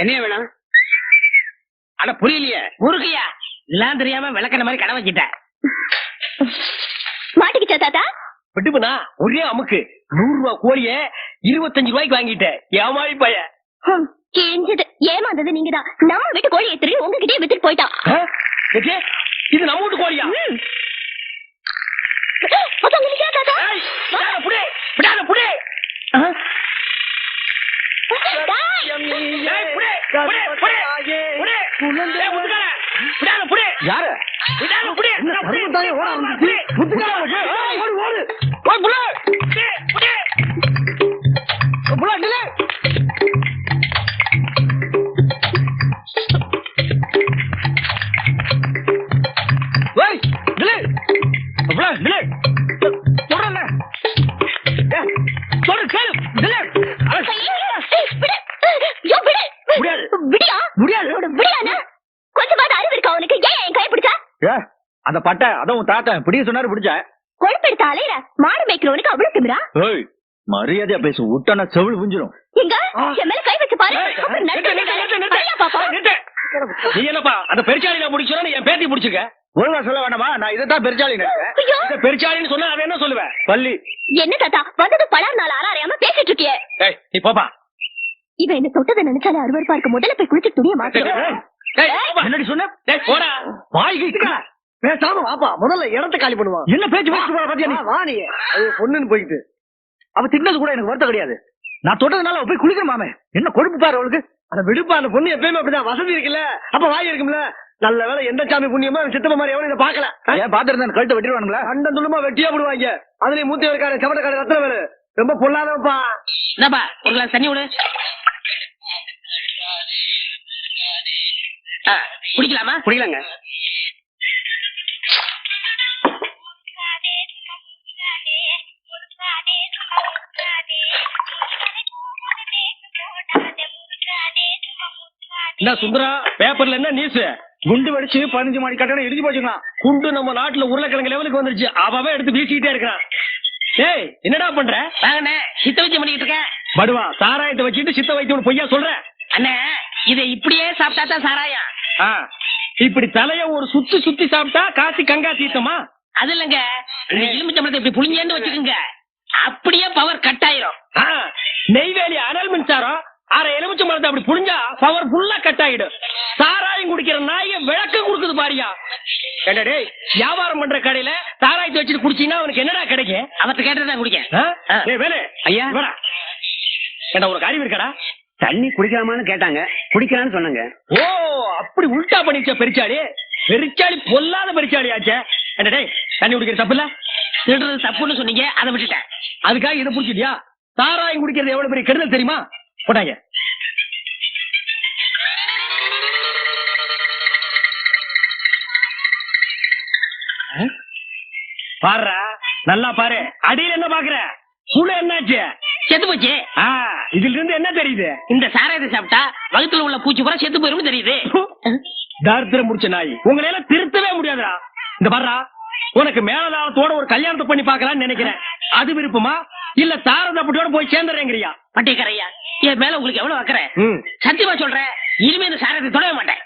என்ன வேணும்? அட புரியலையே. முருகையா? எல்லாம் தெரியாம விளக்கண மாதிரி கடை வச்சிட்டேன் மாட்டிக்கிச்சா தாத்தா? விட்டுப்புனா ஒரே அமுக்கு. நூறு ரூபாய் கோழிய இருபத்தஞ்சு ரூபாய்க்கு வாங்கிட்டேன் ஏமாளி பைய. ஹம், கிழிஞ்சது ஏமாந்தது நீங்கதான். நம்ம வீட்டு கோழி எடுத்துட்டு உங்ககிட்டயே வித்துட்டு போயிட்டான். இது நம்ம வீட்டு கோழியா? புடி, விடாத புடி. யாரு? ஓட ஓடு அந்த பட்டை அதான் உன் தாத்தன் பிடிக்க சொன்னாரு பிடிச்சேன் கொழுப்பெடுத்த அலையிற மாடு மேய்க்கிறவனுக்கு அவ்வளவு திமிரா? ஏய் மரியாதையா பேசு விட்டனா செவிழ் புஞ்சிரும் எங்க? என் மேல கை வச்சு பாரு. நீ என்னப்பா அந்த பெருச்சாளி நான் முடிச்சோன்னு என் பேத்தி பிடிச்சிருக்க? ஒழுங்கா சொல்ல வேண்டாமா? நான் இதைத்தான் பெருச்சாளி நினைக்கிறேன் ஐயோ. இந்த பெருச்சாளின்னு சொன்னா அதை என்ன சொல்லுவேன் பள்ளி என்ன தாத்தா வந்தது பலர் நாள் ஆறாறையாம பேசிட்டு இருக்கியே? நீ போப்பா. இவன் என்ன தொட்டதை நினைச்சாலே அருவருப்பா இருக்க. முதல்ல போய் குளிச்சு துணியை போப்பா. என்னடி சொன்ன? போடா. வாய் கிட்டுக்கா பேசாம வாப்பா. முதல்ல இடத்த காலி பண்ணுவான். என்ன பேச்சு பேச்சு போற பாத்தியா நீ வா நீ. பொண்ணுன்னு போயிட்டு. அவ தின்னது கூட எனக்கு வருத்தம் கிடையாது. நான் தொட்டதுனால போய் குளிக்கணுமாமே என்ன கொழுப்பு பாரு அவளுக்கு. அத விடுப்பா அந்த பொண்ணு எப்பயுமே அப்படிதான். வசதி இருக்குல்ல. அப்ப வாய் இருக்கும்ல. நல்ல வேளை எந்த சாமி புண்ணியமா சித்தப்ப மாதிரி எவனும் இதை பாக்கல ஏன் பாத்துருந்தேன் கழுத்தை வெட்டிடுவானுங்களா? கண்டம் துண்டுமா வெட்டியா போடுவாங்க. அதுலயும் மூத்தி இருக்காரு செவட்டக்கார ரத்தன வேலு. ரொம்ப பொல்லாதவப்பா என்னப்பா ஒரு கிளாஸ் தண்ணி விடு. குடிக்கலாமா? குடிக்கலாங்க. என்ன சுந்தரா பேப்பர்ல என்ன நியூஸ் குண்டு வெடிச்சு பதினஞ்சு மணி கட்டணம் இடிஞ்சு போச்சுக்கலாம் குண்டு நம்ம நாட்டுல உருளைக்கிழங்கு லெவலுக்கு வந்துருச்சு. அவன் எடுத்து வீசிக்கிட்டே இருக்கிறான் ஏய் என்னடா பண்ற? வாங்கண்ணே சித்த வச்சு பண்ணிட்டு இருக்கேன். படுவா சாராயத்தை வச்சுட்டு சித்த வைத்தியம் பொய்யா சொல்ற? அண்ணே இதை இப்படியே சாப்பிட்டா தான் சாராயம். ஆ, இப்படி தலைய ஒரு சுத்தி சுத்தி சாப்பிட்டா காசி கங்கா தீர்த்தமா? அது இல்லைங்க இந்த எலுமிச்சம்பழத்தை இப்படி புளிஞ்சேன்னு வச்சுக்கோங்க. அப்படியே பவர் கட் ஆயிரும். நெய்வேலி அனல் மின்சாரம் அரை எலுமிச்சை மரத்தை அப்படி புழிஞ்சா பவர் ஃபுல்லா கட் ஆயிடும். சாராயம் குடிக்கிற நாய விளக்கம் கொடுக்குது பாரியா. டேய் வியாபாரம் பண்ற கடையில சாராயத்தை வச்சுட்டு குடிச்சீங்கன்னா அவனுக்கு என்னடா கிடைக்கும்? அவர்கிட்ட கேட்டு தான் குடிக்க வேலு ஐயா. இவரா ஏண்டா உனக்கு அறிவு இருக்கடா? தண்ணி குடிக்கலாமான்னு கேட்டாங்க. குடிக்கலாம்னு சொன்னாங்க. ஓ அப்படி உல்டா பண்ணிச்ச பெருச்சாளி. பெருச்சாளி பொல்லாத பெருச்சாளி ஆச்சே டேய் தண்ணி குடிக்கிற தப்பு இல்ல? திருடுறது தப்புன்னு சொன்னீங்க அதை விட்டுட்டேன். அதுக்காக இதை புடிச்சிட்டியா? சாராயம் குடிக்கிறது எவ்வளவு பெரிய கெடுதல் தெரியுமா? போட்டாங்க. பாருடா நல்லா பாரு. அடியில என்ன பாக்குற? புழு என்னாச்சு? செத்து போச்சு. இதுல இருந்து என்ன தெரியுது? இந்த சாராயத்தை சாப்பிட்டா வகுத்துல உள்ள பூச்சி பூரா செத்து போயிரும்னு தெரியுது. தாரித்திரம் முடிச்ச நாய். உங்களை எல்லாம் திருத்தவே முடியாதுடா. இந்த பாருடா உனக்கு மேலதாளத்தோட ஒரு கல்யாணத்தை பண்ணி பார்க்கலாம்னு நினைக்கிறேன். அது விருப்பமா? இல்ல தாரதப்பட்டியோட போய் சேர்ந்துறேங்கிறியா பட்டியக்கரையா என் மேல உங்களுக்கு எவ்வளவு வைக்கிறேன் சத்தியமா சொல்றேன் இனிமே இந்த சாராயத்தை தொடவே மாட்டேன்.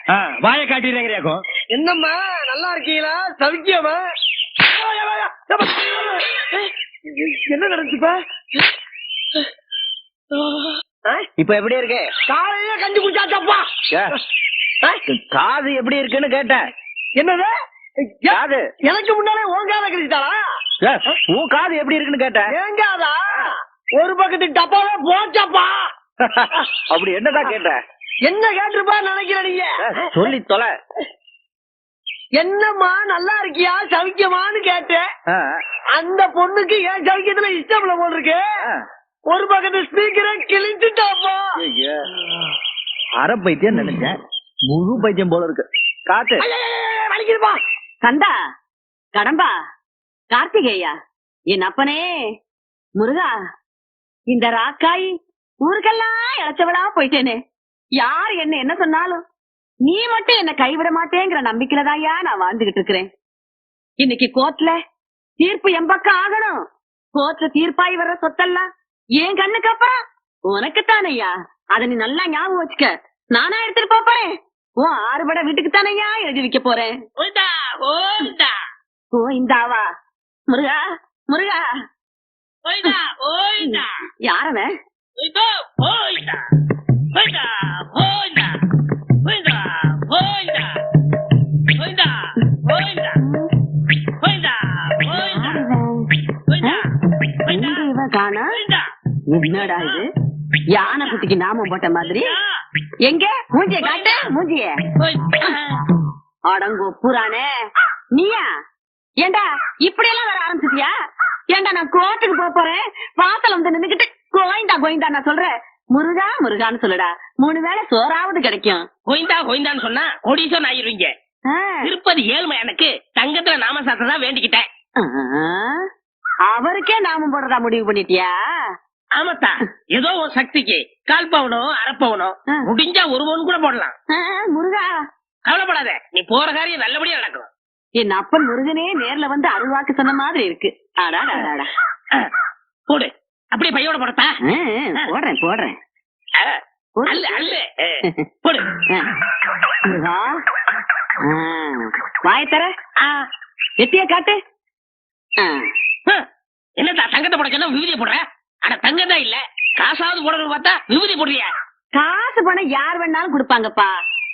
வாயை காட்டிடுறேங்கிறியாக்கும் என்னம்மா நல்லா இருக்கீங்களா? சவிக்கியமா என்ன நடந்துச்சுப்பா இப்ப? எப்படி இருக்கு? காலையில கஞ்சி குடிச்சாச்சப்பா. காது எப்படி இருக்குன்னு கேட்டேன். என்னது? காது. எனக்கு முன்னாலே உன் காலை கழிச்சிட்டாளா ஏ, உன் காது எப்படி இருக்குன்னு கேட்டேன் ஏங்காதா ஒரு பக்கத்து டப்பாவே போச்சப்பா. அப்படி என்னதான் கேட்டேன் என்ன கேட்டிருப்பா நினைக்கிற நீங்க சொல்லி தொலை. என்னம்மா நல்லா இருக்கியா? சவிக்கமான்னு கேட்டேன். அந்த பொண்ணுக்கு ஏன் சவிக்கத்துல இஷ்டம் இல்ல போல் இருக்கு. ஒரு பக்கத்து ஸ்பீக்கரை கிழிச்சுட்டாப்பா. அரை பைத்தியம் நினைச்சேன். முழு பைத்தியம் போல இருக்கு. காத்து வலிக்குதுப்பா. கந்தா கடம்பா கார்த்திகேயா என் அப்பனே முருகா இந்த ராக்காய் ஊருக்கெல்லாம் இழைச்சவளா போயிட்டேனே. யார் என்ன என்ன சொன்னாலும் நீ மட்டும் என்ன கைவிட மாட்டேங்கிற நம்பிக்கையிலதான்யா நான் வாழ்ந்துகிட்டு இருக்கிறேன். இன்னைக்கு கோர்ட்ல தீர்ப்பு என் பக்கம் ஆகணும். கோர்ட்ல தீர்ப்பாய் வர்ற சொத்தெல்லாம் என் கண்ணுக்கு அப்புறம் உனக்குத்தானையா அத நீ நல்லா ஞாபகம் வச்சுக்க. நானா எடுத்துட்டு போப்பேன் ஓ உன் ஆறுபட வீட்டுக்கு தானையா எழுதி வைக்க போறேன்? ஓ இந்தாவா. முருகா முருகா. யாரவன்? என்னடா இது? யானை குட்டிக்கு நாமம் போட்ட மாதிரி? எங்க? மூஞ்சிய காட்டு மூஞ்சிய. அடங்கோ புறானே. நீயா? ஏண்டா இப்படி எல்லாம் வர ஆரம்பிச்சிட்டியா? ஏண்டா நான் கோர்ட்டுக்கு போக போறேன். வாசல் வந்து நின்னுகிட்டு கோயிந்தா கோயிந்தா நான் சொல்றேன். முருகா முருகான்னு சொல்லுடா. மூணு வேளை சோறாவது கிடைக்கும். கோயிந்தா கோயிந்தான்னு சொன்னா கோடீஸ்வரன் ஆயிருவீங்க. திருப்பதி ஏழ்மை எனக்கு தங்கத்துல நாம சாஸ்திரம் தான் வேண்டிக்கிட்டேன். அவருக்கே நாமம் போடுறதா முடிவு பண்ணிட்டியா? ஆமாத்தா. ஏதோ உன் சக்திக்கு. கால் பவுனோ அரை பவுனோ. ஆ. முடிஞ்சா ஒரு பவுன் கூட போடலாம். முருகா. கவலைப்படாத. நீ போற காரியம் நல்லபடியா நடக்கும் என் அப்பன் முருகனே நேர்ல வந்து அருள்வாக்கு சொன்ன மாதிரி இருக்கு. அடாடாடாடா ஆ, போடு. அப்படியே பையோட போடத்தா போடுறேன் போடுறேன். அல்ல அல்ல. போடு. முருகா. ஆ. வாயை தர. எட்டிய காட்டு. என்னத்தா தங்கத்தை போட சொன்னா விபூதியை போடுற? அட தங்கம் தான் இல்ல. காசாவது போடணும்னு பார்த்தா விபூதி போடுறியா? காசு பணம் யார் வேணாலும் கொடுப்பாங்கப்பா.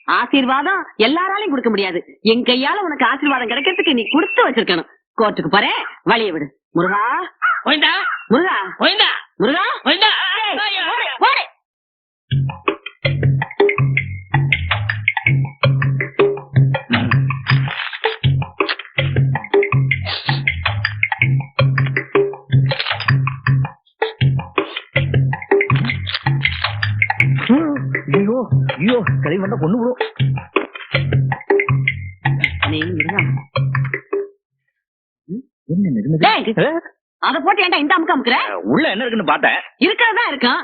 ஆசீர்வாதம் எல்லாராலையும் கொடுக்க முடியாது. என் கையால உனக்கு ஆசீர்வாதம் கிடைக்கிறதுக்கு நீ கொடுத்து வச்சிருக்கணும். கோர்ட்டுக்கு போறேன் வழிய விடு. முருகா. முருகா. கோயிந்தா முருகா. ஐயோ கழிவு வந்தா கொண்டு விடும்? அத போட்டு ஏன்டா இந்த அமுக்கு அமுக்குற? உள்ள என்ன இருக்குன்னு பார்த்தேன். இருக்கிறதா இருக்கும்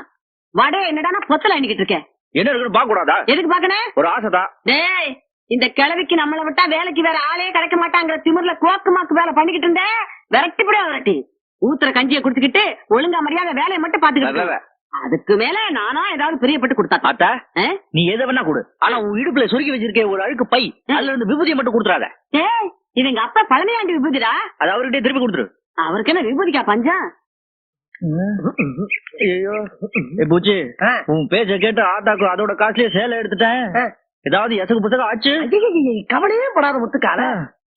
வடை என்னடானா பொத்தல எண்ணிக்கிட்டு இருக்கேன். என்ன இருக்குன்னு கூடாதா எதுக்கு பாக்கனே ஒரு ஆசைதான். டேய் இந்த கிழவிக்கு நம்மள விட்டா வேலைக்கு வேற ஆளே கிடைக்க மாட்டாங்கிற திமிர்ல கோக்கு மாக்கு வேலை பண்ணிக்கிட்டு இருந்தே விரட்டி விட விரட்டி. ஊத்துற கஞ்சியை குடுத்துக்கிட்டு ஒழுங்கா மரியாதை வேலையை மட்டும் பாத்துக்கிட்டு. அதுக்கு மேல நானா ஏதாவது பிரியப்பட்டு கொடுத்தா ஆத்தா ஆ? நீ எதை வேணா கொடு. ஆனா உன் இடுப்புல சொருக்கி வச்சிருக்க ஒரு அழுக்கு பை அதுல இருந்து விபூதியை மட்டும் கொடுத்துறாத. டேய் இது எங்க அப்பா பழமையாண்டி விபூதிடா? அது அவர்கிட்ட திருப்பி கொடுத்துரு. அவருக்கு என்ன விபூதிக்கா பஞ்சம் ஐயோ. ஏ பூச்சி உன் பேச்ச கேட்டு ஆத்தாக்கு அதோட காசுலயே சேலை எடுத்துட்டேன். ஏதாவது எசகு புசகு ஆச்சு? கவலையே படாத முத்துக்கால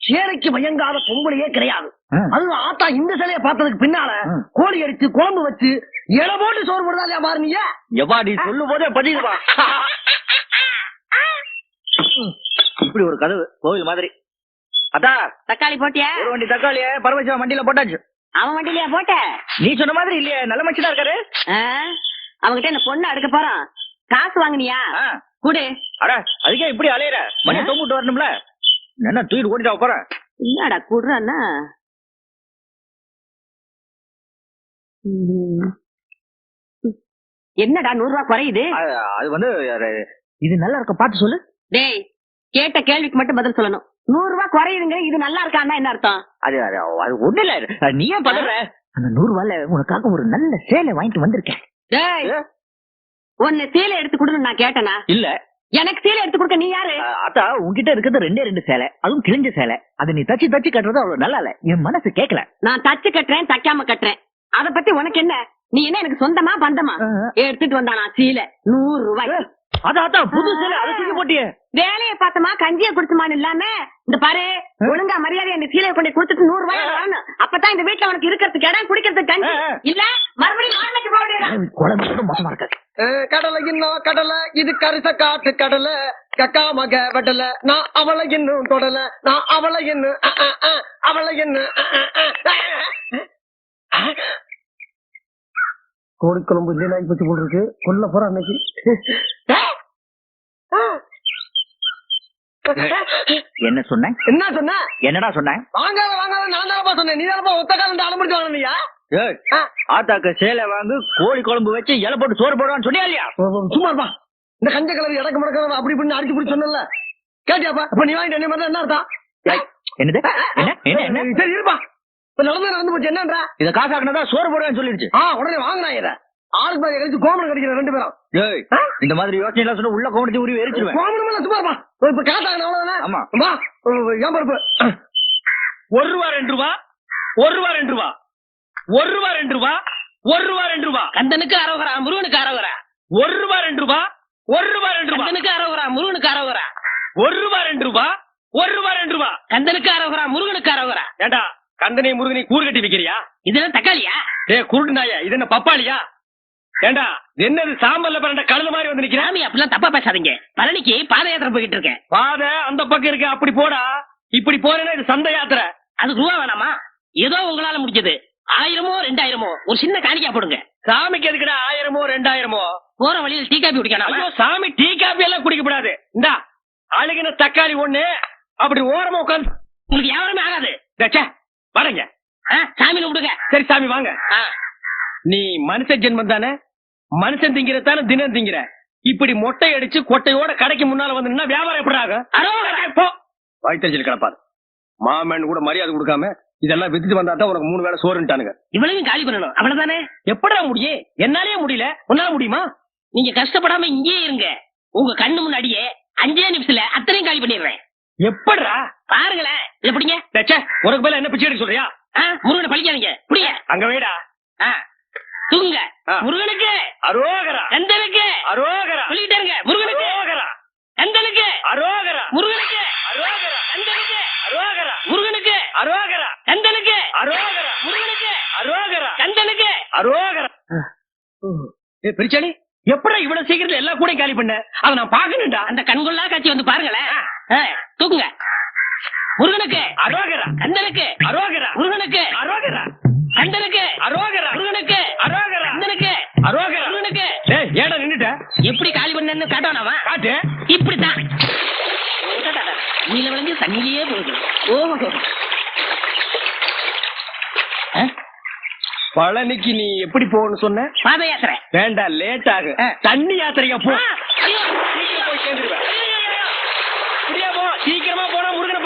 சேலைக்கு மயங்காத பொம்பளையே கிடையாது. அது ஆத்தா இந்த சிலையை பார்த்ததுக்கு பின்னால. கோழி அடிச்சு குழம்பு வச்சு இலை போட்டு சோறு போடுதா இல்லையா மாறுனீங்க எவ்வா நீ சொல்லும் போதே பதிக்குவா இப்படி ஒரு கதவு கோவில் மாதிரி. அத்தா தக்காளி போட்டியா? ஒரு வண்டி தக்காளிய பரமசிவம் வண்டியில போட்டாச்சு. அவன் வண்டியிலயா போட்ட? நீ சொன்ன மாதிரி இல்லையே நல்ல மனுஷனா இருக்காரு. ஆ? அவன்கிட்ட என்ன பொண்ணு அடுக்க போறான்? காசு வாங்குனியா? ஆ. குடு. அட அதுக்கே இப்படி அலையிற? மணி தொங்கிட்டு வரணும்ல? என்ன தூக்கிட்டு ஓடிட்டா போறேன் என்னடா குடுறான்னா. என்னடா நூறு ரூபாய் குறையுது? அது வந்து இது நல்லா இருக்க பார்த்து சொல்லு. டேய் கேட்ட கேள்விக்கு மட்டும் பதில் சொல்லணும். நூறு ரூபாய் குறையுதுங்க இது நல்லா இருக்கான்னா என்ன அர்த்தம்? அது அது ஒண்ணு இல்ல. நீ ஏன் பதற அந்த நூறு ரூபால உனக்காக ஒரு நல்ல சேலை வாங்கிட்டு வந்திருக்கேன். டேய் ஏ? உன்னை சீலை எடுத்து கொடுன்னு நான் கேட்டனா? இல்ல. எனக்கு சீலை எடுத்து கொடுக்க நீ யாரு? அத்தா உன்கிட்ட இருக்கிறது ரெண்டே ரெண்டு சேலை. அதுவும் கிழிஞ்ச சேலை. அதை நீ தச்சு தச்சு கட்டுறது அவ்வளவு நல்லா இல்ல. என் மனசு கேட்கல நான் தச்சு கட்டுறேன் தைக்காம கட்டுறேன். அத பத்தி உனக்கு என்ன? நீ என்ன எனக்கு சொந்தமா பந்தமா? எடுத்துட்டு வந்தானா சீலை. நூறு ரூபாய் அதான் புது சேலை அதை தூக்கி போட்டியே. வேலையை பார்த்தமா கஞ்சிய குடுத்துமான்னு இல்லாம இந்த பாரு ஒழுங்கா மரியாதை அந்த சீலையை கொண்டு கொடுத்துட்டு நூறு ரூபாய் அப்பதான் இந்த வீட்டுல உனக்கு இருக்கிறதுக்கு இடம் குடிக்கிறதுக்கு கஞ்சி. இல்ல மறுபடியும் மோசமா இருக்காது. அஹ், கடலை இன்னும் கடலை. இது கரிச காட்டு கடலை. கக்கா மக வெடல நான் அவளை இன்னும் தொடல. நான் அவளை இன்னும் அவளை இன்னும் அஹ், அஹ், அஹ், அஹ். கோழிக்குழம்பு இல்லைனா பத்தி போல் இருக்கு கொல்ல போற அன்னைக்கு. என்ன சொன்னேன் என்ன சொன்ன? என்னடா சொன்னேன் வாங்காத வாங்காத நான் தானப்பா சொன்னேன். நீ தானப்பா ஒத்த காலம் அனுமதி வாங்கினியா? ஏய், ஆத்தாக்கு சேலை வாங்கு கோழி குழம்பு வச்சு இலை போட்டு சோறு போடுவான்னு சொன்னியா இல்லையா? சும்மா இருப்பா. இந்த கஞ்ச கலர் இடக்கு முடக்க அப்படி இப்படி அடிச்சு பிடிச்சி சொன்னல கேட்டியாப்பா? அப்ப நீ வாங்கிட்டு என்ன மாதிரி என்ன அர்த்தம்? என்னது? என்ன என்ன என்ன? சரி இருப்பா. இப்ப நடந்து நடந்து போச்சு என்னன்றா? இத காசாக்குனதா சோறு போடுவேன்னு சொல்லிடுச்சு. ஆ உடனே வாங்கினா இத ஆளுக்கு பாதி கழிச்சு கோமணம் கடிக்கிற ரெண்டு பேரும். ஏய் இந்த மாதிரி யோசனை எல்லாம் சொன்னா உள்ள கோமணத்தை உருவி எரிச்சிருவேன். கோமணம் சும்மா இருப்பா. இப்ப காட்டாங்க அவ்வளவுதானே? ஆமா. வா ஏன் பருப்பு? ஒரு ரூபா ரெண்டு ரூபா. ஒரு ரூபா ரெண்டு ரூபா. ஒரு ரூபா ரெண்டு ரூபா. ஒரு ரூபா ரெண்டு ரூபா. கந்தனுக்கு அரோகரா முருகனுக்கு அரோகரா ஒரு ரூபா ரெண்டு ரூபா. ஒரு ரூபா ரெண்டு ரூபா. கந்தனுக்கு அரோகரா முருகனுக்கு அரோகரா ஒரு ரூபா ரெண்டு ரூபா. ஒரு ரூபா ரெண்டு ரூபா. கந்தனுக்கு அரோகரா முருகனுக்கு அரோகரா ஏண்டா கந்தனை முருகனை கூறு கட்டி வைக்கிறியா? இதெல்லாம் தக்காளியா? ஏ குருட்டு நாயா இது என்ன பப்பாளியா? ஏண்டா என்னது சாம்பல்ல பிறண்ட கழுது மாதிரி வந்து நிக்கிறேன் சாமி அப்படிலாம் தப்பா பேசாதீங்க. பழனிக்கு பாத யாத்திரை போயிட்டு இருக்கேன். பாத அந்த பக்கம் இருக்கு அப்படி போடா. இப்படி போறேன்னா இது சந்த யாத்திரை. அதுக்கு ரூபா வேணாமா? ஏதோ உங்களால முடிஞ்சது. ஆயிரமோ ரெண்டாயிரமோ? ஒரு சின்ன காணிக்கா போடுங்க. சாமிக்கு எதுக்குடா ஆயிரமோ ரெண்டாயிரமோ? போற வழியில் டீ காப்பி குடிக்கணும் ஐயோ சாமி டீ காபி எல்லாம் குடிக்கப்படாது. இந்தா அழுகின தக்காளி ஒண்ணு அப்படி ஓரமா உட்காந்து உங்களுக்கு வியாபாரமே ஆகாது. வரங்க சாமி விடுங்க. சரி சாமி வாங்க. நீ மனுஷ ஜென்மம் தானே? மனுஷன் திங்கிறதானே தினம் திங்கிற. இப்படி மொட்டை அடிச்சு கொட்டையோட கடைக்கு முன்னால வந்து வியாபாரம் எப்படி ஆகும்? வயிற்றுச்சல் கிடப்பாரு. மாமன் கூட மரியாதை கொடுக்காம இதெல்லாம் வித்துட்டு வந்தா தான் உனக்கு மூணு வேளை சோறுன்ட்டானுங்க. இவ்வளவு காலி பண்ணணும். அவ்வளவுதானே? எப்படா முடியும்? என்னாலயே முடியல. உன்னால முடியுமா? நீங்க கஷ்டப்படாம இங்கேயே இருங்க. உங்க கண்ணு முன்னாடியே அஞ்சே நிமிஷத்துல அத்தனையும் காலி பண்ணிடுறேன். எப்படிடா பாருங்களேன் எப்படிங்க தச்சே உனக்கு மேல என்ன பிச்சை எடுக்க சொல்றியா? முருகனை பழிக்காதீங்க. புடிய அங்க வைடா. தூங்க. முருகனுக்கு. அரோகரா. கந்தனுக்கு அரோகரா. சொல்லிட்டே இருங்க. முருகனுக்கு. அரோகரா. கந்தனுக்கு அரோகரா. முருகனுக்கு. அரோகரா. கந்தனுக்கு அரோகரா. முருகனுக்கு. அரோகரா. கந்தனுக்கு அரோகரா. முருகனுக்கு. அரோகரா. கந்தனுக்கு அரோகரா. ஏ பிரிச்சாலி எப்படா இவ்வளவு சீக்கிரத்துல எல்லா கூட காலி பண்ண? அத நான் பாக்கணும்டா அந்த கண்கொள்ளா காட்சி வந்து பாருங்களேன். தூக்குங்க. முருகனுக்கு. அரோகரா. கந்தனுக்கு. அரோகரா. முருகனுக்கு. அரோகரா. கந்தனுக்கு. அரோகரா. முருகனுக்கு. அரோகரா. கந்தனுக்கு. அரோகரா. முருகனுக்கு. ஏடா நின்னுட்ட? எப்படி காலி பண்ணு காட்டணாமா காட்டு. இப்படித்தான். நீல விளைஞ்சு தண்ணியிலேயே போகுது. ஓஹோ ஆ, பழனிக்கு நீ எப்படி போகணும்னு சொன்ன? பாத யாத்திரை வேண்டாம் லேட் ஆகு. தண்ணி யாத்திரையா போ. சீக்கிரம் போய் சேர்ந்துருவேன் இப்படியே போ. சீக்கிரமா போனா முருகனை